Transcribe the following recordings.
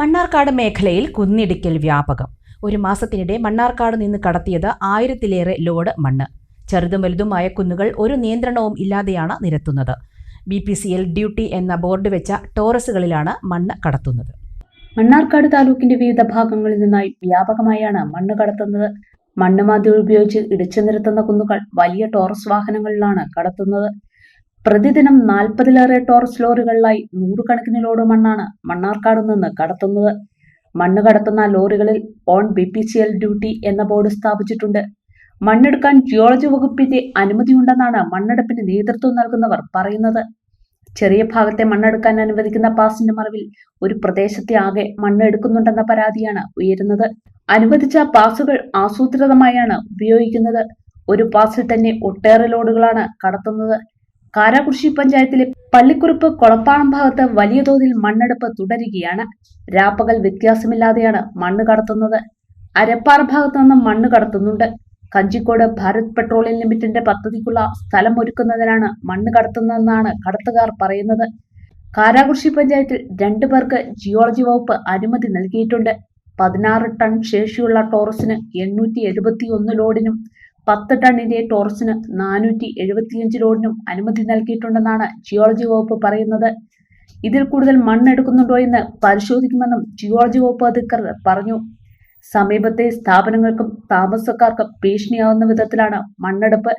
മണ്ണാർക്കാട് മേഖലയിൽ കുന്നിടിക്കൽ വ്യാപകം. ഒരു മാസത്തിനിടെ മണ്ണാർക്കാട് നിന്ന് കടത്തിയത് ആയിരത്തിലേറെ ലോഡ് മണ്ണ്. ചെറുതും വലുതുമായ കുന്നുകൾ ഒരു നിയന്ത്രണവും ഇല്ലാതെയാണ് നിരത്തുന്നത്. B P C L duty എന്ന ബോർഡ് വെച്ച ടോറസുകളിലാണ് മണ്ണ് കടത്തുന്നത്. മണ്ണാർക്കാട് താലൂക്കിന്റെ വിവിധ ഭാഗങ്ങളിൽ നിന്നായി വ്യാപകമായാണ് മണ്ണ് കടത്തുന്നത്. മണ്ണ് മാധ്യമം ഉപയോഗിച്ച് ഇടിച്ചു നിരത്തുന്ന കുന്നുകൾ വലിയ ടോറസ് വാഹനങ്ങളിലാണ് കടത്തുന്നത്. പ്രതിദിനം നാൽപ്പതിലേറെ ടോറസ് ലോറികളിലായി നൂറുകണക്കിന് ലോഡ് മണ്ണാണ് മണ്ണാർക്കാട് നിന്ന് കടത്തുന്നത്. മണ്ണ് കടത്തുന്ന ലോറികളിൽ on B P C L duty എന്ന ബോർഡ് സ്ഥാപിച്ചിട്ടുണ്ട്. മണ്ണെടുക്കാൻ ജിയോളജി വകുപ്പിന്റെ അനുമതിയുണ്ടെന്നാണ് മണ്ണെടുപ്പിന് നേതൃത്വം നൽകുന്നവർ പറയുന്നത്. ചെറിയ ഭാഗത്തെ മണ്ണെടുക്കാൻ അനുവദിക്കുന്ന പാസിന്റെ മറവിൽ ഒരു പ്രദേശത്തെ ആകെ മണ്ണ് എടുക്കുന്നുണ്ടെന്ന പരാതിയാണ് ഉയരുന്നത്. അനുവദിച്ച പാസുകൾ ആസൂത്രിതമായാണ് ഉപയോഗിക്കുന്നത്. ഒരു പാസിൽ തന്നെ ഒട്ടേറെ ലോഡുകളാണ് കടത്തുന്നത്. കാരാകുർശി പഞ്ചായത്തിലെ പള്ളിക്കുറുപ്പ് കൊളപ്പാളം ഭാഗത്ത് വലിയ തോതിൽ മണ്ണെടുപ്പ് തുടരുകയാണ്. രാപ്പകൽ വ്യത്യാസമില്ലാതെയാണ് മണ്ണ് കടത്തുന്നത്. അരപ്പാറ ഭാഗത്തു നിന്നും മണ്ണ് കടത്തുന്നുണ്ട്. കഞ്ചിക്കോട് ഭാരത് പെട്രോളിയം ലിമിറ്റഡിന്റെ പദ്ധതിക്കുള്ള സ്ഥലം ഒരുക്കുന്നതിനാണ് മണ്ണ് കടത്തുന്നതെന്നാണ് കടത്തുകാർ പറയുന്നത്. കാരാകുർശി പഞ്ചായത്തിൽ രണ്ടു പേർക്ക് ജിയോളജി വകുപ്പ് അനുമതി നൽകിയിട്ടുണ്ട്. പതിനാറ് ടൺ ശേഷിയുള്ള ടോറസിന് എണ്ണൂറ്റി എഴുപത്തി ഒന്ന് ലോഡിനും പത്ത് ടണ്ണിന്റെ ടോർച്ചിന് നാനൂറ്റി എഴുപത്തിയഞ്ച് ലോഡിനും അനുമതി നൽകിയിട്ടുണ്ടെന്നാണ് ജിയോളജി വകുപ്പ് പറയുന്നത്. ഇതിൽ കൂടുതൽ മണ്ണ് മണ്ണെടുക്കുന്നുണ്ടോ എന്ന് പരിശോധിക്കുമെന്നും ജിയോളജി വകുപ്പ് അധികൃതർ പറഞ്ഞു. സമീപത്തെ സ്ഥാപനങ്ങൾക്കും താമസക്കാർക്കും ഭീഷണിയാവുന്ന വിധത്തിലാണ് മണ്ണെടുപ്പ്.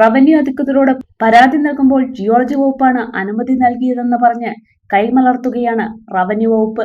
റവന്യൂ അധികൃതരോട് പരാതി നൽകുമ്പോൾ ജിയോളജി വകുപ്പാണ് അനുമതി നൽകിയതെന്ന് പറഞ്ഞ് കൈമലർത്തുകയാണ് റവന്യൂ വകുപ്പ്.